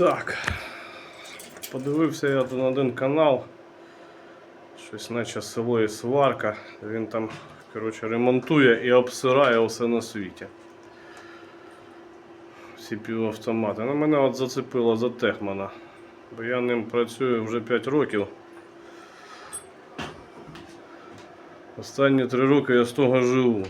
Так. Подивився я на один канал. Щось наче село і сварка. Він там коротше, ремонтує і обсирає все на світі. Всі півавтомати. Ну, мене от зацепило за Техмана. Бо я ним працюю вже 5 років. Останні 3 роки я з того живу.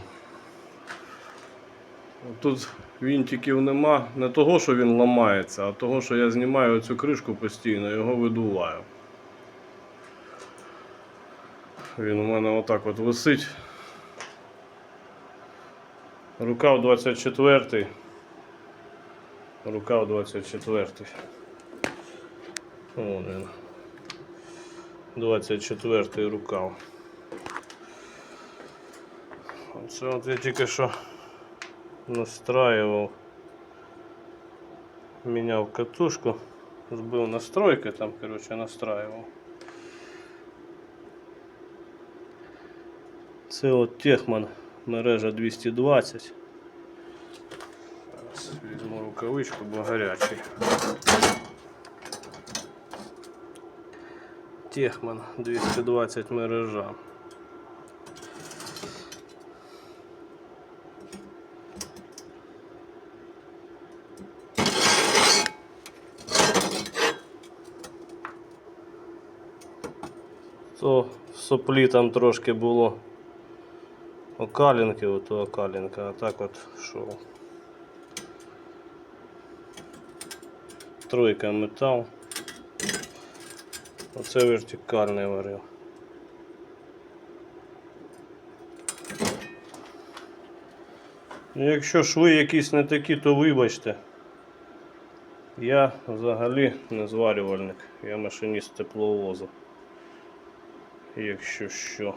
Тут вінтиків нема не того, що він ламається, а того, що я знімаю цю кришку постійно, його видуваю. Він у мене отак от висить. Рукав 24. Рукав 24. Вон він. 24 рукав. Оце от я тільки що настраивал менял катушку сбил настройки там короче настраивал. Це от Техман мережа 220 Зараз візьму бо гарячий. Техман 220 мережа то в соплі там трошки було окалінки, ото окалінка, а так от що. Тройка метал. Оце вертикальний варив. Ну, Якщо шви якісь не такі, то вибачте. Я взагалі не зварювальник, я машиніст тепловозу якщо що.